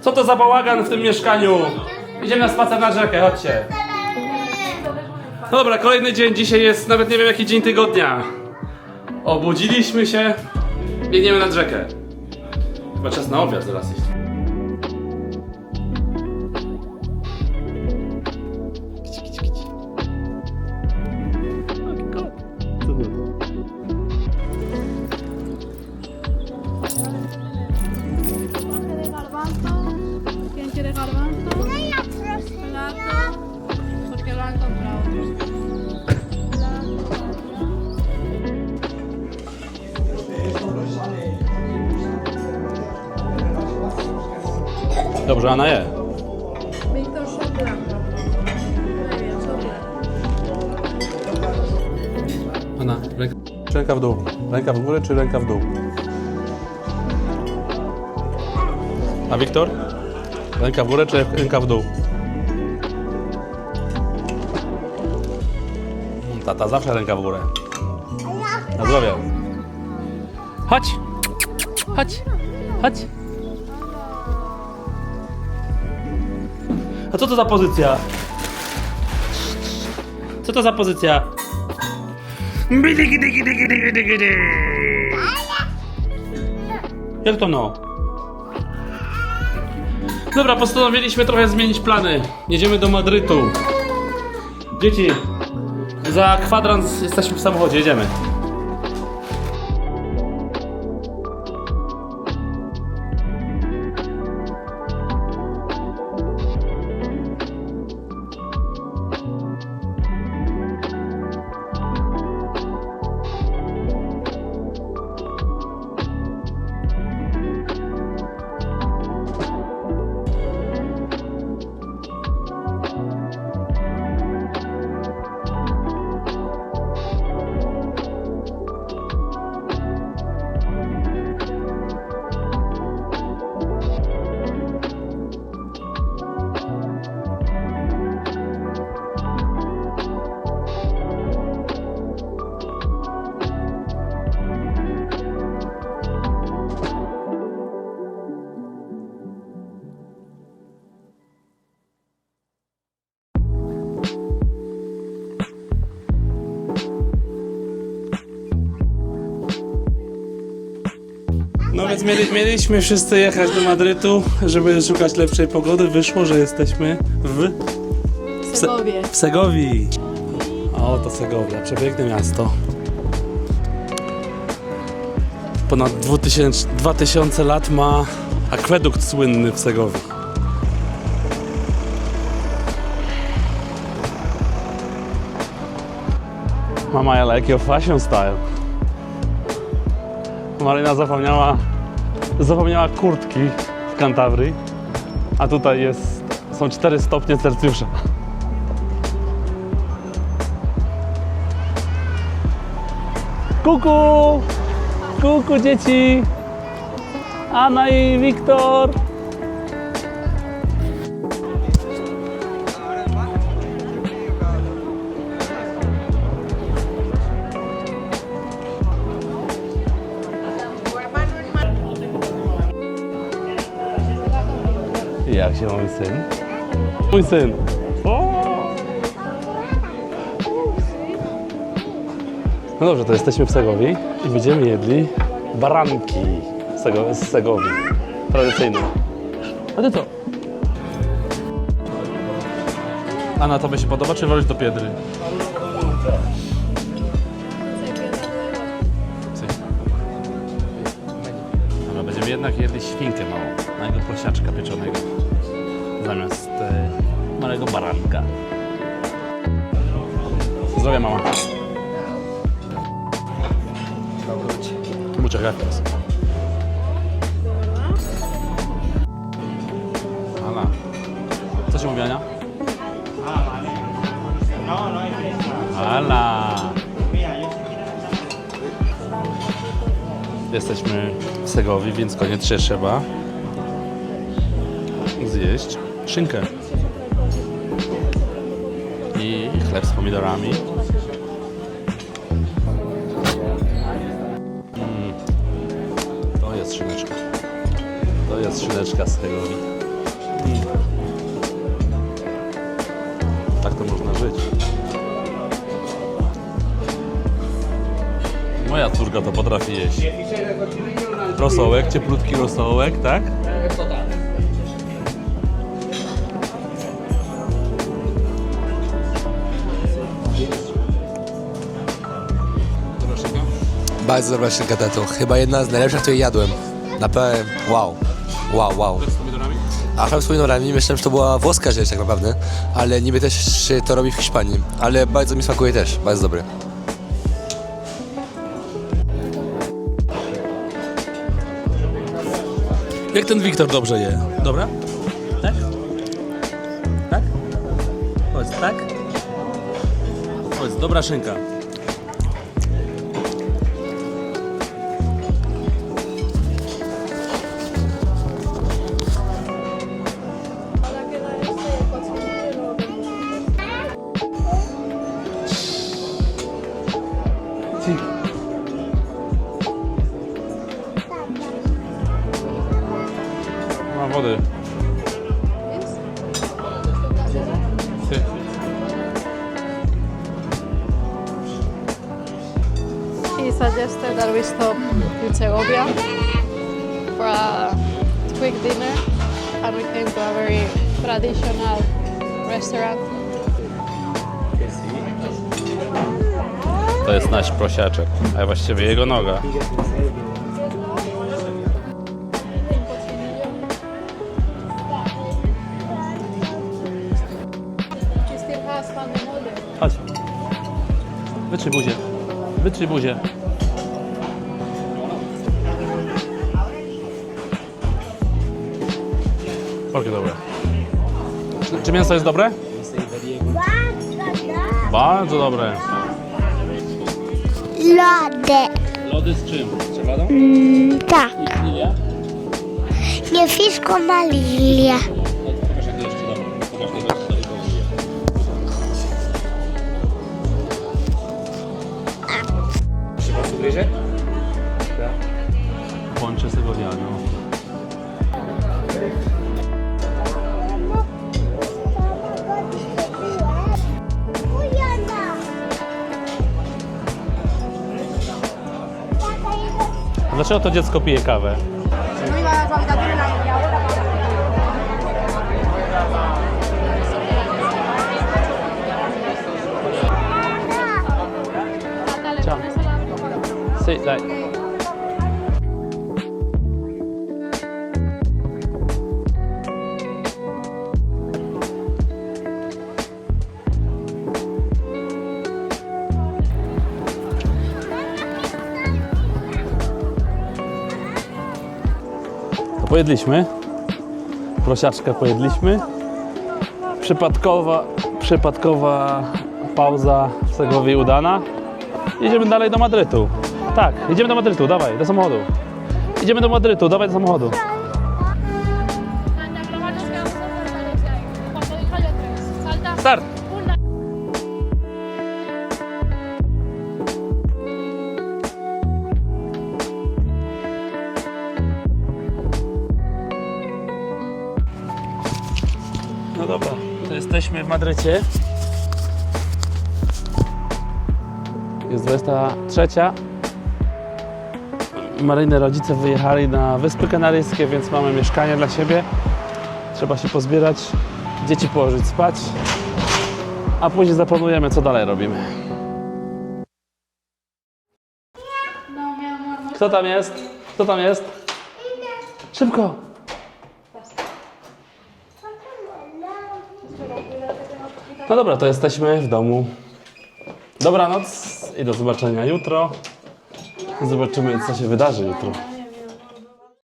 Co to za bałagan w tym mieszkaniu? Idziemy na spacer na rzekę, chodźcie. No dobra, kolejny dzień. Dzisiaj jest nawet nie wiem jaki dzień tygodnia. Obudziliśmy się. Biegniemy nad rzekę. Chyba czas na obiad zaraz iść. Dobrze, Anna je. Bien, sopla. Anna, ręka, ręka w dół. Ręka w górę czy ręka w dół? A Wiktor? Ręka w górę czy ręka w dół? Tata zawsze ręka w górę. Na zdrowie. Chodź! Chodź! Chodź! A co to za pozycja? Co to za pozycja? Jak to no? Dobra, postanowiliśmy trochę zmienić plany. Jedziemy do Madrytu. Dzieci, za kwadrans jesteśmy w samochodzie, jedziemy. Więc mieli, mieliśmy wszyscy jechać do Madrytu, żeby szukać lepszej pogody. Wyszło, że jesteśmy w, Segovia. w Segowii. A oto Segowia, przepiękne miasto. Ponad 2000, 2000 lat ma akwedukt słynny w Segowii. Mama, I like your fashion style. Marina zapomniała, zapomniała kurtki w Kantabrii, a tutaj jest, są 4 stopnie Celsjusza. Kuku! Kuku dzieci! Anna i Wiktor! Jak się mój syn? Mój syn! O! No dobrze, to jesteśmy w Segowi i będziemy jedli baranki z, Sego, z Segowi. Tradycyjne. A ty co? Anna, to by się podoba, czy wolisz do Piedry? Dobra, będziemy jednak jedli świnkę małą, małego prosiaczka pieczonego, zamiast e, małego baranka. Zdrowia mama. Muchas gracias. Ala. Co się mówi, Ania? Ala. Jesteśmy w Segowi, więc koniecznie trzeba zjeść szynkę. I chleb z pomidorami. Mm. To jest szyneczka. To jest szyneczka z Segovii. Tak to można żyć. Moja córka to potrafi jeść. Rosołek, cieplutki rosołek, tak? Bardzo dobra szynka, tato. Chyba jedna z najlepszych, które jadłem. Naprawdę, wow. Wow, wow. A chleb z pomidorami, myślałem, że to była włoska rzecz tak naprawdę, ale niby też się to robi w Hiszpanii. Ale bardzo mi smakuje też, bardzo dobry. Jak ten Wiktor dobrze je? Dobra? Tak? Tak? Powiedz, tak? Powiedz, dobra szynka. Wody. Ty. He suggested that we stop in Segovia for a quick dinner and we came to a very traditional restaurant. To jest nasz prosiaczek, a właściwie jego noga. Wytrzyj buzię. Wytrzyj buzię. Jakie dobre. Czy, czy mięso jest dobre? Bardzo dobre. Lody. Lody z czym? Z czekoladą? Tak. I lilia? Nie fiszko na lilię. Wiadro. A dlaczego to dziecko pije kawę? Ciao. Sì, dai. To pojedliśmy. Prosiaczkę pojedliśmy. Przypadkowa, przypadkowa pauza w Segowie udana. Jedziemy dalej do Madrytu. Tak, jedziemy do Madrytu, dawaj, do samochodu. Idziemy do Madrytu, dawaj do samochodu. Start! No dobra, to jesteśmy w Madrycie. Jest 23. Maryjne rodzice wyjechali na Wyspy Kanaryjskie, więc mamy mieszkanie dla siebie. Trzeba się pozbierać, dzieci położyć spać, a później zaplanujemy, co dalej robimy. Kto tam jest? Kto tam jest? Szybko! No dobra, to jesteśmy w domu. Dobranoc i do zobaczenia jutro. Zobaczymy, co się wydarzy jutro.